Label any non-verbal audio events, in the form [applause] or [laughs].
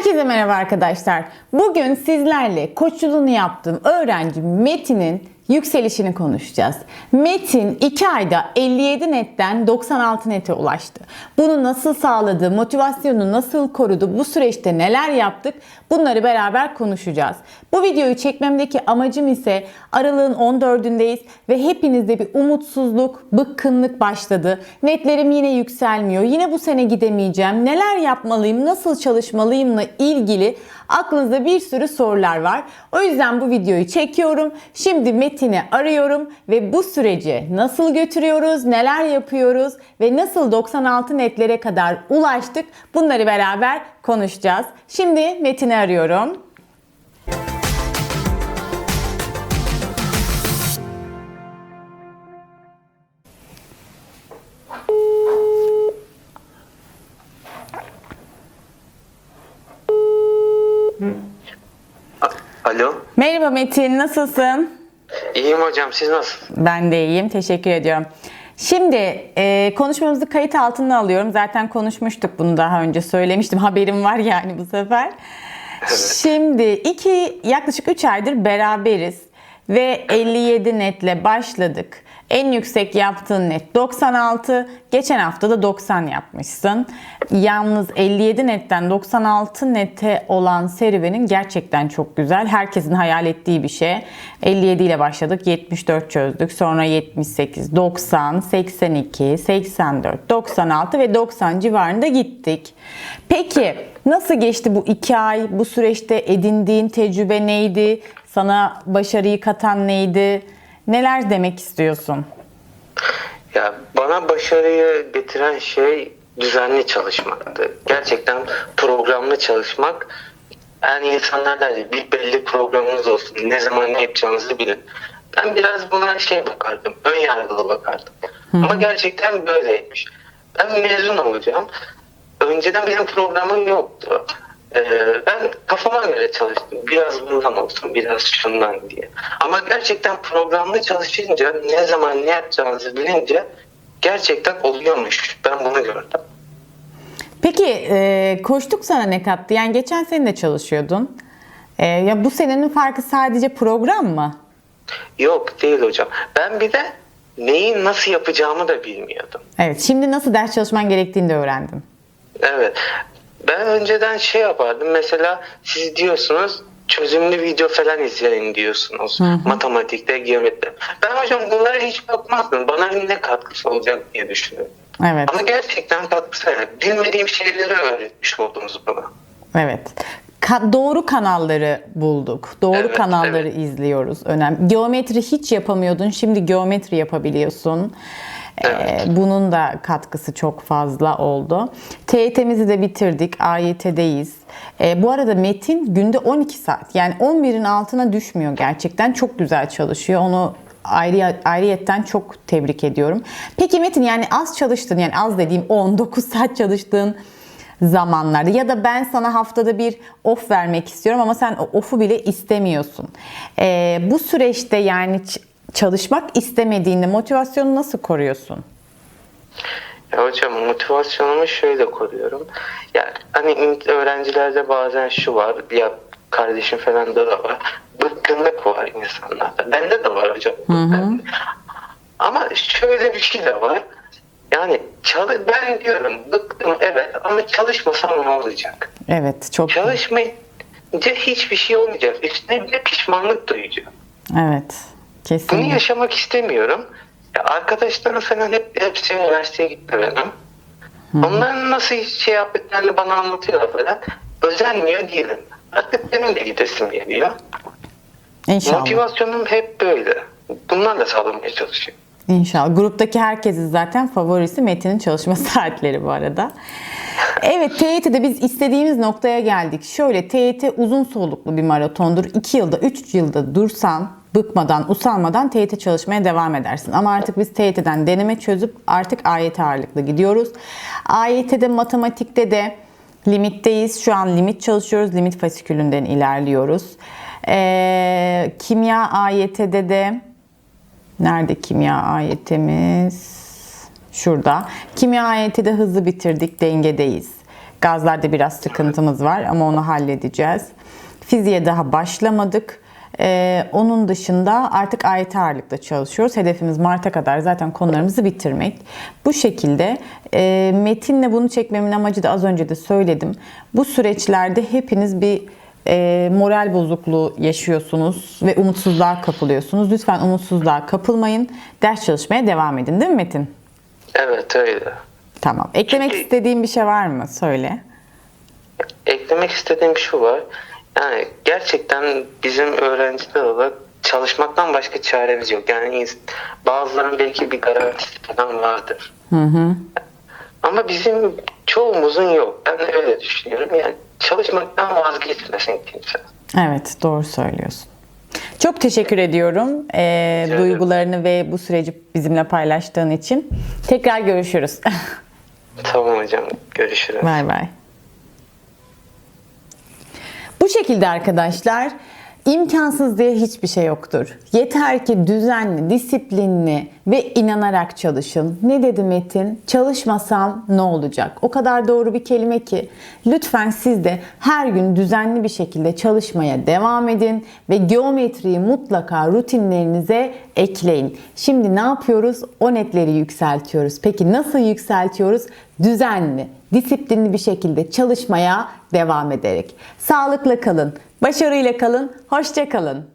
Herkese merhaba arkadaşlar. Bugün sizlerle koçluğunu yaptığım öğrenci Metin'in yükselişini konuşacağız. Metin 2 ayda 57 netten 96 nete ulaştı. Bunu nasıl sağladı, motivasyonunu nasıl korudu, bu süreçte neler yaptık bunları beraber konuşacağız. Bu videoyu çekmemdeki amacım ise aralığın 14'ündeyiz ve hepinizde bir umutsuzluk, bıkkınlık başladı. Netlerim yine yükselmiyor. Yine bu sene gidemeyeceğim. Neler yapmalıyım, nasıl çalışmalıyımla ilgili aklınızda bir sürü sorular var. O yüzden bu videoyu çekiyorum. Şimdi Metin'i arıyorum ve bu süreci nasıl götürüyoruz, neler yapıyoruz ve nasıl 96 netlere kadar ulaştık bunları beraber konuşacağız. Şimdi Metin'i arıyorum. Merhaba Metin, nasılsın? İyiyim hocam siz nasılsınız? Ben de iyiyim. Teşekkür ediyorum. Şimdi e, konuşmamızı kayıt altına alıyorum. Zaten konuşmuştuk bunu daha önce söylemiştim. [laughs] Haberim var yani bu sefer. Şimdi iki yaklaşık 3 aydır beraberiz ve 57 netle başladık. En yüksek yaptığın net 96. Geçen hafta da 90 yapmışsın. Yalnız 57 netten 96 nete olan serüvenin gerçekten çok güzel. Herkesin hayal ettiği bir şey. 57 ile başladık. 74 çözdük. Sonra 78, 90, 82, 84, 96 ve 90 civarında gittik. Peki nasıl geçti bu iki ay? Bu süreçte edindiğin tecrübe neydi? Sana başarıyı katan neydi? Neler demek istiyorsun? Ya bana başarıyı getiren şey düzenli çalışmaktı. Gerçekten programlı çalışmak. Yani insanlar der ya, bir belli programınız olsun. Ne zaman ne yapacağınızı bilin. Ben biraz buna şey bakardım. Ön yargılı bakardım. Ama gerçekten böyleymiş. Ben mezun olacağım. Önceden benim programım yoktu. Ee, ben kafama göre çalıştım. Biraz bundan olsun, biraz şundan diye. Ama gerçekten programlı çalışınca ne zaman ne yapacağınızı bilince gerçekten oluyormuş. Ben bunu gördüm. Peki e, koştuk sana ne kattı? Yani geçen sene de çalışıyordun. E, ya bu senenin farkı sadece program mı? Yok değil hocam. Ben bir de neyi nasıl yapacağımı da bilmiyordum. Evet. Şimdi nasıl ders çalışman gerektiğini de öğrendim. Evet. Ben önceden şey yapardım. Mesela siz diyorsunuz çözümlü video falan izleyin diyorsunuz. Matematikte, geometride. Ben hocam bunlara hiç bakmazdım. Bana ne katkısı olacak diye düşünüyorum. Evet. Ama gerçekten katkısı. yani Bilmediğim şeyleri öğretmiş oldunuz bana. Evet. Ka- doğru kanalları bulduk. Doğru Evet, kanalları evet. izliyoruz. Önemli. Geometri hiç yapamıyordun. Şimdi geometri yapabiliyorsun. Ee, Evet. bunun da katkısı çok fazla oldu. TYT'mizi de bitirdik. AYT'deyiz. Ee, bu arada Metin günde 12 saat. Yani 11'in altına düşmüyor gerçekten. Çok güzel çalışıyor. Onu ayrı, ayrıyetten çok tebrik ediyorum. Peki Metin yani az çalıştın yani az dediğim 19 saat çalıştığın zamanlarda ya da ben sana haftada bir off vermek istiyorum ama sen off'u bile istemiyorsun. Ee, bu süreçte yani çalışmak istemediğinde motivasyonu nasıl koruyorsun? Ya hocam motivasyonumu şöyle koruyorum. Ya hani öğrencilerde bazen şu var. Ya kardeşim falan da, var. Bıkkınlık var insanlarda. Bende de var hocam. bıkkınlık. Ama şöyle bir şey de var. Yani çalı ben diyorum bıktım evet ama çalışmasam ne olacak? Evet çok Çalışmayınca hiçbir şey olmayacak. Üstüne bir de pişmanlık duyacağım. evet Bunu kesinlikle. yaşamak istemiyorum. Ya arkadaşlarım falan hep hepsi üniversiteye gitti benim. Onların nasıl şey yaptıklarını bana anlatıyorlar falan. Özenmiyor değilim. Artık benim de gidesim geliyor. İnşallah. Motivasyonum hep böyle. Bunlarla sağlamaya çalışıyorum. İnşallah. Gruptaki herkesin zaten favorisi Metin'in çalışma [laughs] saatleri bu arada. Evet TYT'de biz istediğimiz noktaya geldik. Şöyle TYT uzun soluklu bir maratondur. 2 yılda 3 yılda dursan bıkmadan, usanmadan TYT çalışmaya devam edersin. Ama artık biz TYT'den deneme çözüp artık AYT ağırlıklı gidiyoruz. AYT'de matematikte de limitteyiz. Şu an limit çalışıyoruz. Limit fasikülünden ilerliyoruz. Ee, kimya AYT'de de Nerede kimya ayetimiz? Şurada. Kimya ayeti de hızlı bitirdik, dengedeyiz. Gazlarda biraz sıkıntımız var ama onu halledeceğiz. Fiziğe daha başlamadık. Ee, onun dışında artık AYT ağırlıkta çalışıyoruz. Hedefimiz Mart'a kadar zaten konularımızı bitirmek. Bu şekilde e, Metin'le bunu çekmemin amacı da az önce de söyledim. Bu süreçlerde hepiniz bir e, moral bozukluğu yaşıyorsunuz ve umutsuzluğa kapılıyorsunuz. Lütfen umutsuzluğa kapılmayın. Ders çalışmaya devam edin değil mi Metin? Evet öyle. Tamam. Eklemek istediğin bir şey var mı? Söyle. Eklemek istediğim şu var. Yani gerçekten bizim öğrenciler olarak çalışmaktan başka çaremiz yok. Yani bazılarının belki bir garantisi falan vardır. Hı hı. Ama bizim çoğumuzun yok. Ben öyle düşünüyorum. Yani çalışmaktan vazgeçmesin kimse. Evet, doğru söylüyorsun. Çok teşekkür ediyorum ederim. duygularını ve bu süreci bizimle paylaştığın için. Tekrar görüşürüz. [laughs] Tamam hocam. Görüşürüz. Bay bay. Bu şekilde arkadaşlar imkansız diye hiçbir şey yoktur. Yeter ki düzenli, disiplinli ve inanarak çalışın. Ne dedi Metin? Çalışmasam ne olacak? O kadar doğru bir kelime ki lütfen siz de her gün düzenli bir şekilde çalışmaya devam edin ve geometriyi mutlaka rutinlerinize ekleyin. Şimdi ne yapıyoruz? O netleri yükseltiyoruz. Peki nasıl yükseltiyoruz? Düzenli, disiplinli bir şekilde çalışmaya devam ederek. Sağlıkla kalın, başarıyla kalın, hoşça kalın.